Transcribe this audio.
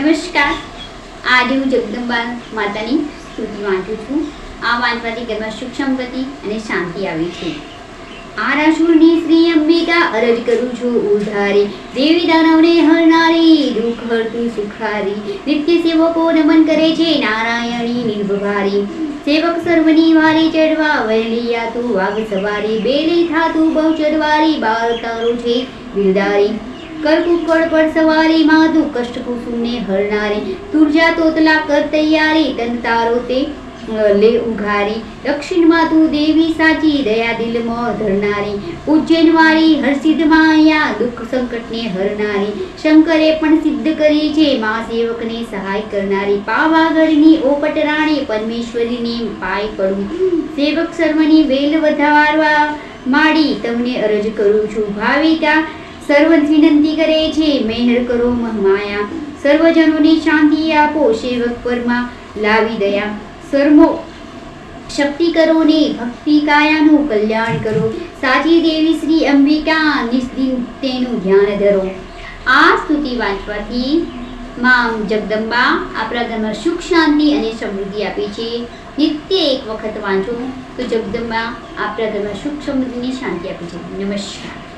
નમસ્કાર. આજે હું જગદંબા માતાની સ્તુતિ વાંચું છું. આ વાંચવાથી ઘરમાં સુખ, સમૃદ્ધિ અને શાંતિ આવી છે. આરાસુરની શ્રી અંબિકા અરજ કરું છું. ઉધારી દેવી દાનવને હરનારી, દુઃખ હરતું સુખારી, નિત્ય સેવકો નમન કરે છે. નારાયણી નિર્ભભારી સેવક સર્વની વારી ચડવા વહેલી તું વાઘ સવારી, બેલી થાતું બહુ ચડવારી બાળ તારું છે. બિરદારી કરકુકડ પર સવારી માધુ કષ્ટ કુસુમને હરનારી તુરજા તોતલા કર તૈયારી તન તારો તે લે ઉઘારી. દક્ષિણમાં તું દેવી સાચી દયા દિલમાં ધરનારી. ઉજ્જૈન વાળી હરસિદ્ધ માયા દુઃખ સંકટને હરનારી. શંકરે પણ સિદ્ધ કરી છે મા સેવકને સહાય કરનારી. પાવાગઢની ઓપટ રાણી પરમેશ્વરીને પાય પડું. સેવક સર્વની વેલ વધારવા માડી તમને અરજ કરું છું. ભાવિકા સર્વ વિનંતી કરે છે, મહેર કરો મહમાયા. સર્વજનોને શાંતિ આપો, સેવક પરમાં લાવી દયા. સર્વો શક્તિ કરો ને ભક્તિ કાયાનું કલ્યાણ કરો. સાચી દેવી શ્રી અંબિકા, નિસ્દિન તેનું ધ્યાન ધરો. આ સ્તુતિ વાંચવાથી માં જગદંબા આપણા ઘરમાં સુખ, શાંતિ અને સમૃદ્ધિ આપે છે. નિત્ય એક વખત વાંચો તો જગદંબા આપણા ઘરમાં સુખ સમૃદ્ધિની શાંતિ આપે છે. નમસ્કાર.